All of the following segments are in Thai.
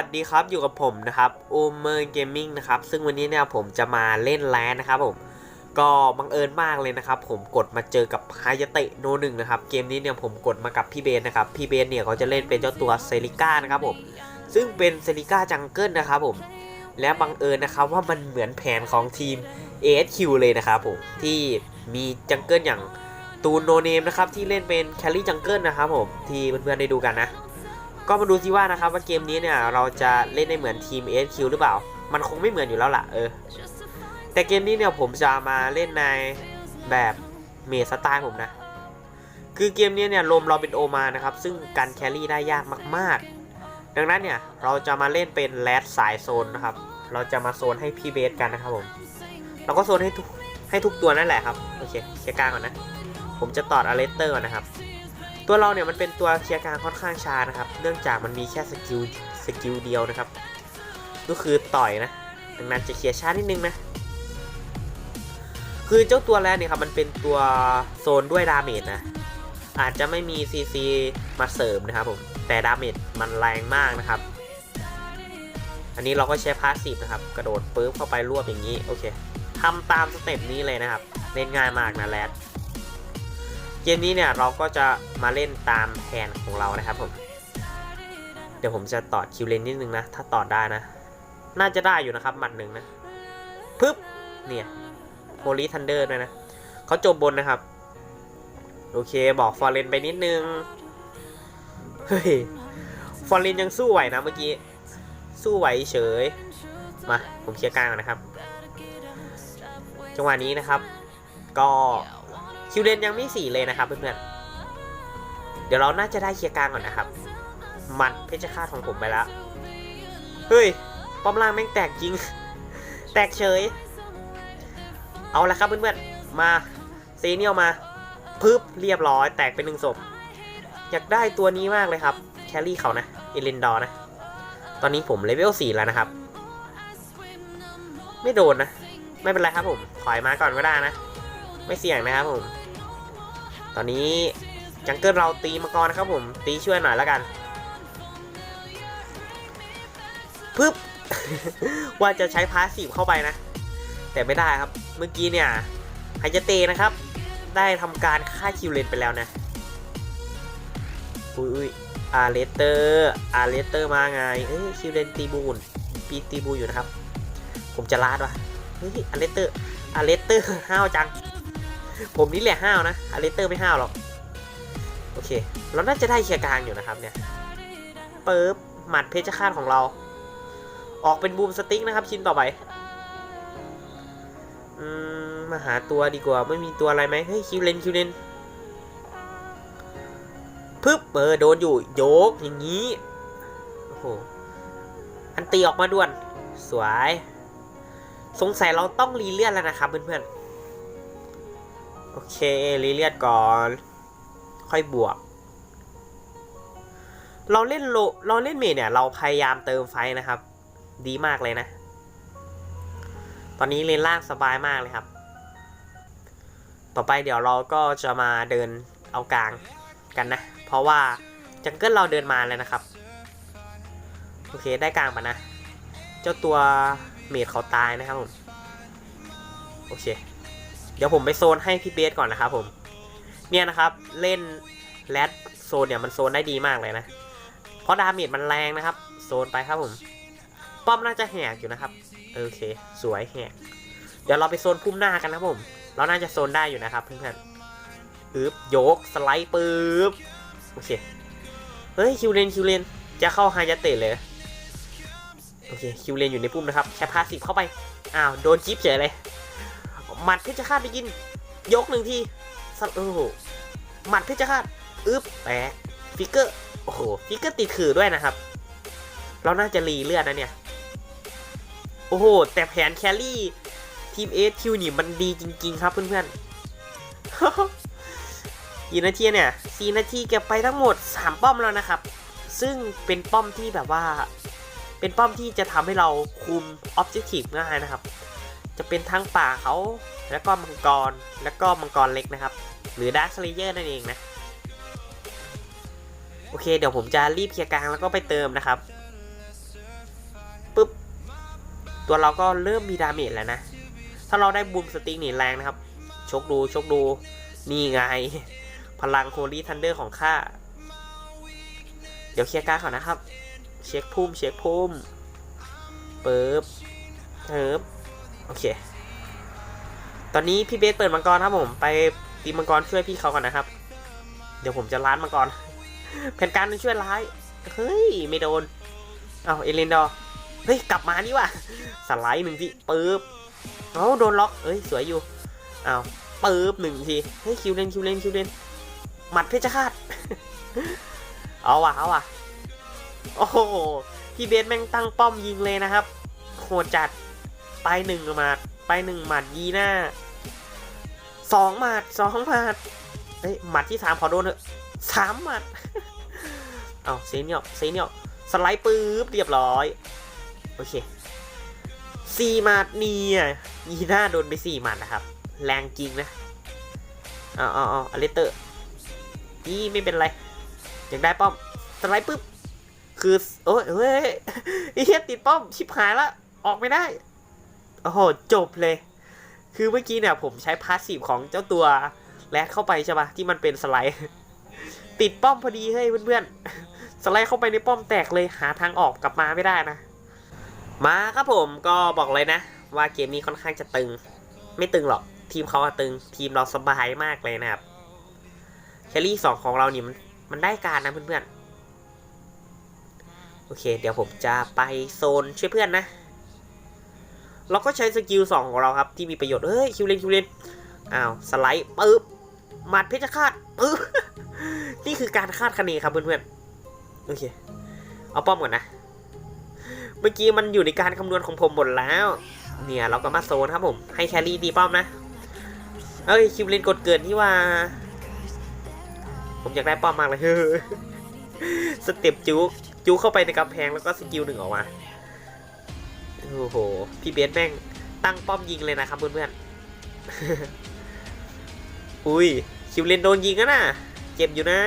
วัสดีครับอยู่กับผมนะครับอูเมอร์เกมมิ่งนะครับซึ่งวันนี้เนี่ยผมจะมาเล่นแลนนะครับผมก็บังเอิญมากเลยนะครับ ผมกดมาเจอกับฮายเตะโนหนึ่งนะครับเกมนี้เนี่ยผมกดมากับพี่เบนนะครับพี่เบนเนี่ยเขาจะเล่นเป็นเจ้าตัวเซริก้านะครับผมซึ่งเป็นเซริก้าจังเกิลนะครับผมและบังเอิญนะครับว่ามันเหมือนแผนของทีม ASQ เลยนะครับผมที่มีจังเกิลอย่างตูนโนเนมนะครับที่เล่นเป็นแคลรี่จังเกิลนะครับผมที่เพื่อนๆได้ดูกันนะ ก็มาดูซิว่านะครับว่าเกมนี้เนี่ยเราจะเล่นได้เหมือนทีม ASQ หรือเปล่า มันคงไม่เหมือนอยู่แล้วล่ะเออ แต่เกมนี้เนี่ยผมจะมาเล่นในแบบเมสไตล์ผมนะ คือเกมนี้เนี่ยลมเราเป็นโอมานะครับ ซึ่งกันแครี่ได้ยากมากๆ ดังนั้นเนี่ยเราจะมาเล่นเป็นแรดสายโซนนะครับ เราจะมาโซนให้พี่เบสกันนะครับผม เราก็โซนให้ทุกให้ทุกตัวนั่นแหละครับ โอเคเคลียร์กลางก่อนนะ ผมจะตอดอเลสเตอร์ก่อนนะครับ ตัวเราเนี่ยมันเป็นตัวเคลียร์กางค่อนข้างช้านะครับ เนื่องจากมันมีแค่สกิลสกิลเดียวนะครับ ก็คือต่อยนะดังนั้นจะเคลียร์ช้านิดนึงนะ คือเจ้าตัวแรกเนี่ยครับมันเป็นตัวโซนด้วยดาเมจนะ อาจจะไม่มีซีซีมาเสริมนะครับผม แต่ดาเมจมันแรงมากนะครับ อันนี้เราก็ใช้พาสซีฟนะครับ กระโดดปุ๊บเข้าไปรวบอย่างนี้ โอเคทำตามสเต็ปนี้เลยนะครับ เล่นง่ายมากนะแรด เกมนี้เนี่ยเราก็จะมาเล่นตามแผนของเรานะครับผม เดี๋ยวผมจะต่อคิวเลนนิดนึงนะ ถ้าต่อได้นะ น่าจะได้อยู่นะครับหมัดหนึ่งนะปึ๊บเนี่ยโพลีทันเดอร์ด้วยนะเขาจบบนนะครับ โอเคบอกฟอร์เรนไปนิดนึง เฮ้ย ฟอร์เรนยังสู้ไหวนะเมื่อกี้ สู้ไหวเฉย มา ผมเคลียร์กลางนนะครับ จังหวะนี้นะครับ ก็ คิวเลนยังไม่สี่เลยนะครับเพื่อนๆ เดี๋ยวเราน่าจะได้เคลียร์กลางก่อนนะครับมันเพชรฆาตของผมไปแล้ว เฮ้ย ป้อมล่างแม่งแตกจริง แตกเฉย เอาละครับเพื่อนๆ มาเซเนียลมาปึ๊บเรียบร้อย แตกเป็นหนึ่งศพ อยากได้ตัวนี้มากเลยครับ แครี่เขานะเอเลนดอร์นะ ตอนนี้ผมเลเวล4แล้วนะครับ ไม่โดนนะ ไม่เป็นไรครับผม ถอยมาก่อนก็ได้นะ ไม่เสี่ยงนะครับผม ตอนนี้จังเกิลเราตีมาก่อนะครับผมตีช่วยหน่อยแล้วกันปึ๊บ ว่าจะใช้พาสซีฟเข้าไปนะ แต่ไม่ได้ครับเมื่อกี้เนี่ยไฮจะเตนะครับ ได้ทำการฆ่าคิวเลนไปแล้วนะอุ้ยอาร์เลเตอร์อาร์เลเตอร์มาไงเอ้ยคิวเลนตีบูนปีตีบูอยู่นะครับ ผมจะลาดว่ะเฮ้ยอาร์เลเตอร์อาร์เลเตอร์ห้าวจัง ผมนี่แหละห้าวนะอาร์เลเตอร์ไม่ห้าวหรอก โอเค เราน่าจะได้เคลียร์กลางอยู่นะครับเนี่ยเปิบหมัดเพชรฆาตของเรา ออกเป็นบูมสติ๊กนะครับ ชิ้นต่อไปอืมมาหาตัวดีกว่า ไม่มีตัวอะไรไหมเฮ้ยคิวเลนคิวเลนปึ๊บเออโดนอยู่โยกอย่างนี้ โอ้โห อันตีออกมาด่วน สวย สงสัยเราต้องรีเลียนแล้วนะครับเพื่อนๆ โอเค รีเลียนก่อน ค่อยบวก เราเล่นโลเราเล่นเมจเนี่ย เราพยายามเติมไฟนะครับ ดีมากเลยนะ ตอนนี้เลนล่างสบายมากเลยครับ ต่อไปเดี๋ยวเราก็จะมาเดินเอากลางกันนะ เพราะว่าจังเกิลเราเดินมาแล้วนะครับ โอเคได้กลางปะนะ เจ้าตัวเมดเขาตายนะครับผม โอเค เดี๋ยวผมไปโซนให้พี่เบสก่อนนะครับผม เนี่ยนะครับเล่นแรดโซนเนี่ยมันโซนได้ดีมากเลยนะ เพราะดาเมจมันแรงนะครับ โซนไปครับผม ป้อมน่าจะแหกอยู่นะครับ โอเค สวยแหก เดี๋ยวเราไปโซนพุ่มหน้ากันนะผม เราน่าจะโซนได้อยู่นะครับเพื่อนๆปึ๊บโยกสไลด์ปึ๊บ โอเค เฮ้ยคิวเลนคิวเลนจะเข้าไฮยาเตะเลย โอเคคิวเลนอยู่ในพุ่มนะครับใช้พาสซีฟเข้าไป อ้าวโดนจิ๊บเฉยเลย หมัดเพชรฆาตไปกิน ยกหนึ่งทีสัตว์โอ้โหหมัดเพชรฆาตอึ๊บแตกฟิกเกอร์โอ้โหฟิกเกอร์ติดขื่อด้วยนะครับ เราน่าจะรีเลือดนะเนี่ย โอ้โห แต่แผนแครี่ ทีมเอสคิวนี่มันดีจริง ๆ ครับเพื่อนๆกี่นาทีเนี่ยสี่นาทีเก็บไปทั้งหมด 3 ป้อมแล้วนะครับ ซึ่งเป็นป้อมที่แบบว่า เป็นป้อมที่จะทำให้เราคุมออบเจกตีฟง่ายนะครับ จะเป็นทั้งป่าเขาแล้วก็มังกรแล้วก็มังกรเล็กนะครับ หรือดาร์คเลเยอร์นั่นเองนะ โอเค เดี๋ยวผมจะรีบเคลียร์กลางแล้วก็ไปเติมนะครับปุ๊บ ตัวเราก็เริ่มมีดาเมจแล้วนะ ถ้าเราได้บูมสติ๊กนี่แรงนะครับ ชกดูชกดู นี่ไง พลังโฮลี่ทันเดอร์ของข้า เดี๋ยวเคลียร์การดก่อนนะครับ เช็คพุ่มเช็คพุ่มเปึ๊บเฮิบ โอเค ตอนนี้พี่เบสเปิดมังกรครับผม ไปตีมังกรช่วยพี่เขาก่อนนะครับ เดี๋ยวผมจะล้านมังกรแผนการมันช่วยร้าย เฮ้ย ไม่โดน เอาเอเลนดอร์เฮ้ย กลับมานี่ว่ะ สไลด์หนึ่งทีปึ๊บเอาโดนล็อกเอ้ย สวยอยู่เอาปึ๊บหนึ่งที เฮ้ย คิวเลนคิวเลนคิวเลนหมัดเพชรฆาต เอาว่ะ เอาว่ะ โอ้โห พี่เบสแม่งตั้งป้อมยิงเลยนะครับ โหดจัด ไปหนึ่งหมัดไปหนึ่งหมัดยีหน้าสองหมัดสองหมัดเอ้ยหมัดที่สามขอโดนเถอะสามหมัดเอาเซเนียลเซเนียลสไลด์ปื๊บเรียบร้อยโอเคสี่หมัดเนี่ยยีหน้าโดนไปสี่หมัดนะครับ แรงจริงนะอาเอาเออเลสเตอร์นี่ไม่เป็นไรอยากได้ป้อมสไลด์ปุ๊บคือโอ้ยเฮ้ยไอ้เหี้ยติดป้อมชิบหายละออกไม่ได้ โอ้โหจบเลย คือเมื่อกี้เนี่ยผมใช้พาสซีฟของเจ้าตัวแลกเข้าไปใช่ปะที่มันเป็นสไลด์ ติดป้อมพอดีเฮ้ยเพื่อนๆ สไลด์เข้าไปในป้อมแตกเลยหาทางออกกลับมาไม่ได้นะ มาครับผมก็บอกเลยนะ ว่าเกมนี้ค่อนข้างจะตึง ไม่ตึงหรอก ทีมเขาอะตึง ทีมเราสบายมากเลยนะครับแคลรี่สองของเรานี่มันมันได้การนะเพื่อนๆ โอเค เดี๋ยวผมจะไปโซนช่วยเพื่อนนะ เราก็ใช้สกิลสองของเราครับที่มีประโยชน์เฮ้ยคิวเลนคิวเลนอ้าวสไลด์ปึ๊บหมัดเพชรฆาตปึ๊บนี่คือการคาดคะเนครับเพื่อนๆโอเคเอาป้อมก่อนนะ เมื่อกี้มันอยู่ในการคำนวณของผมหมดแล้ว เนี่ยเราก็มาโซนครับผมให้แครี่ดีป้อมนะเอ้ยคิวเลนกดเกินที่ว่า ผมอยากได้ป้อมมากเลยเฮ้ยสเต็ปจุกจุกเข้าไปในกำแพงแล้วก็สกิลหนึ่งออกมา โอ้โห พี่เบสแม่งตั้งป้อมยิงเลยนะครับเพื่อนๆ อุ้ย คิวเลนโดนยิงอะนะเจ็บอยู่นะ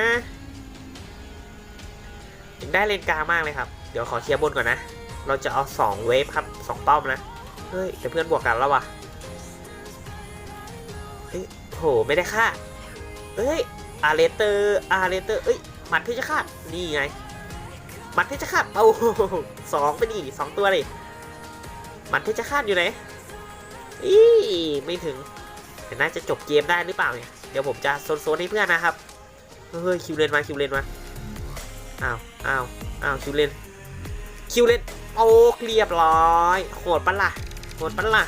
ยังได้เลนกลางมากเลยครับ เดี๋ยวขอเคลียร์บนก่อนนะ เราจะเอาสองเวฟครับสองป้อมนะ เฮ้ยแต่เพื่อนบวกกันแล้ววะเฮ้ยโห ไม่ได้ค่าเอ้ย อาร์เลเตอร์ อาร์เลเตอร์ เอ้ย หมัดเพชรฆาตนี่ไง หมัดเพชรฆาตเอาสองไปดิสองตัวเลย มัดเพชรฆาตอยู่ไหนอีไม่ถึงแต่น่าจะจบเกมได้หรือเปล่าเนี่ย เดี๋ยวผมจะโซนๆให้เพื่อนนะครับ เฮ้ยคิวเลนมาคิวเลนมา อ้าวอ้าวอ้าวคิวเลนคิวเลนโอ้เรียบร้อย โหดปะล่ะโหดปะล่ะ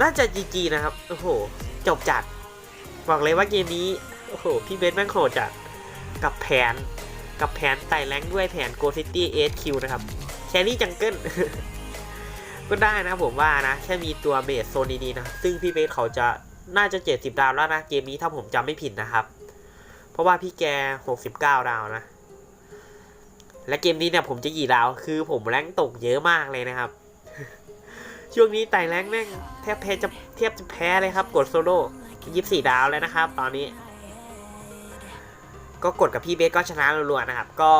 น่าจะจีจีนะครับ โอ้โห จบจัด บอกเลยว่าเกมนี้ โอ้โห พี่เบสแม่งโหดจัด กับแผน กับแผนไต่แรงด้วยแผน Go City HQ นะครับ แครี่จังเกิลก็ได้นะผมว่านะ แค่มีตัวเบสโซนดีๆนะ ซึ่งพี่เบสเขาจะน่าจะ 70 ดาวแล้วนะ เกมนี้ถ้าผมจำไม่ผิดนะครับ เพราะว่าพี่แก 69 ดาวนะ และเกมนี้เนี่ยผมจะกี่ดาว คือผมแรงตกเยอะมากเลยนะครับ ช่วงนี้ไต่แรงแม่งแทบแพ้จะเทียบจะแพ้เลยครับ กดโซโล่ยี่สี่ดาวแล้วนะครับ ตอนนี้ ก็กดกับพี่เบสก็ชนะรัวๆนะครับ ก็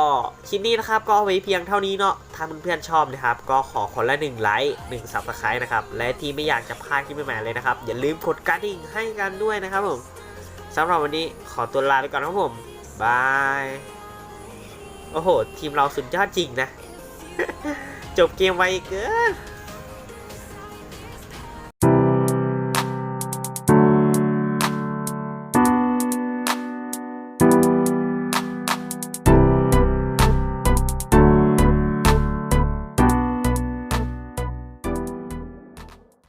คลิปนี้นะครับก็ไว้เพียงเท่านี้เนาะถ้าเพื่อนๆชอบนะครับ ก็ขอคนละหนึ่งไลค์หนึ่งซับสไครต์นะครับ และที่ไม่อยากจะพลาดคลิปใหม่ๆเลยนะครับ อย่าลืมกดกระดิ่งให้กันด้วยนะครับผมสำหรับวันนี้ขอตัวลาไปก่อนครับผมบายโอ้โห ทีมเราสุดยอดจริงนะ จบเกมไวเกิน